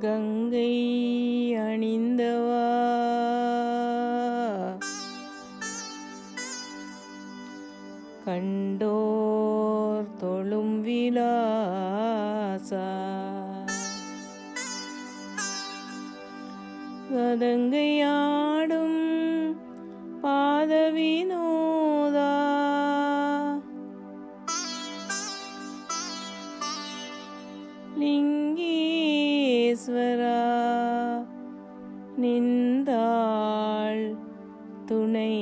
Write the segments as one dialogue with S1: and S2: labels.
S1: கங்கை அணிந்தவா? கண்டோர் தொழும் விலாசா? கதங்கையாடும் பாதவினோதா? லிங்க நின்றாள் துணை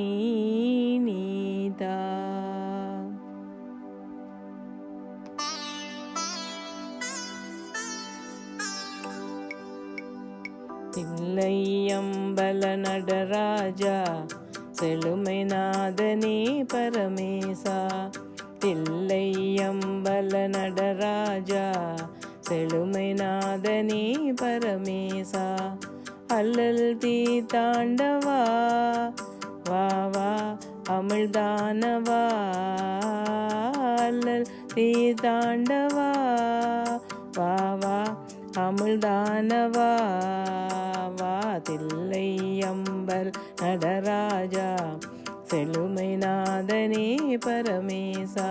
S1: நீதா. தில்லையம்பல நடராஜா செழுமை நாதனே பரமேசா. தில்லையம்பல நடராஜா செழுமை நாதனே பரமேசா. அல்லல் தீ தாண்டவா? வா வா அமிழ்தானவா அல்லல் தீ தாண்டவா? வா வா அமிழ்தானவா வா தில்லை அம்பல் நடராஜா செழுமை நாதனே பரமேசா.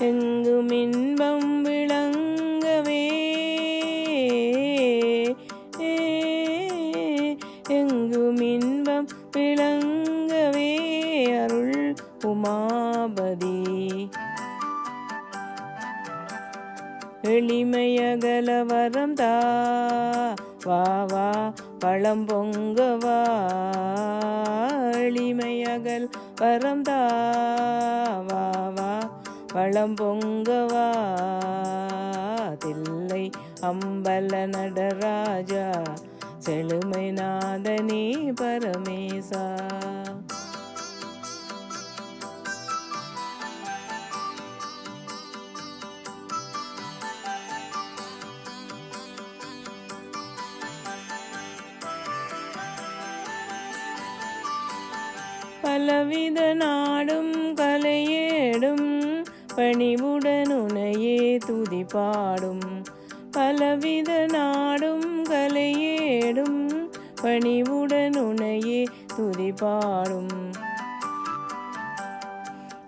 S1: எங்கும் இன்பம் விளங்கவே. எங்கும் இன்பம் விளங்கவே. அருள் உமாபதி. எளிமையகல வரம் தா வா வா பழம் பொங்கவா எளிமையகல் வரம் தா வா வா. வளம் பொங்கவா தில்லை அம்பல நடராஜா செழுமை நாதனே பரமேசா. பலவித நாடும் கலையேடும் பணிவுடனுனையே துதி பாடும். பலவித நாடும் கலையேடும் பணிவுடனுனையே துதி பாடும்.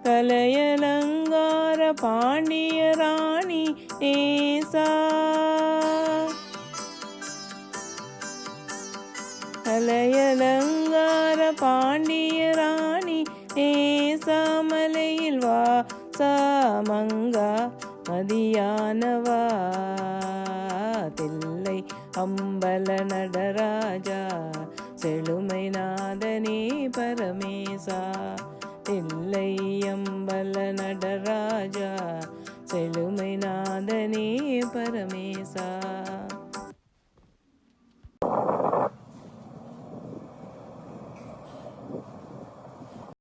S1: கலையலங்கார பாண்டிய ராணி நேசா. கலையலங்கார பாண்டிய ராணி நேசாம சாமங்கா மதியானவா? தில்லை அம்பல நடராஜா செழுமை நாதனே பரமேசா. தில்லை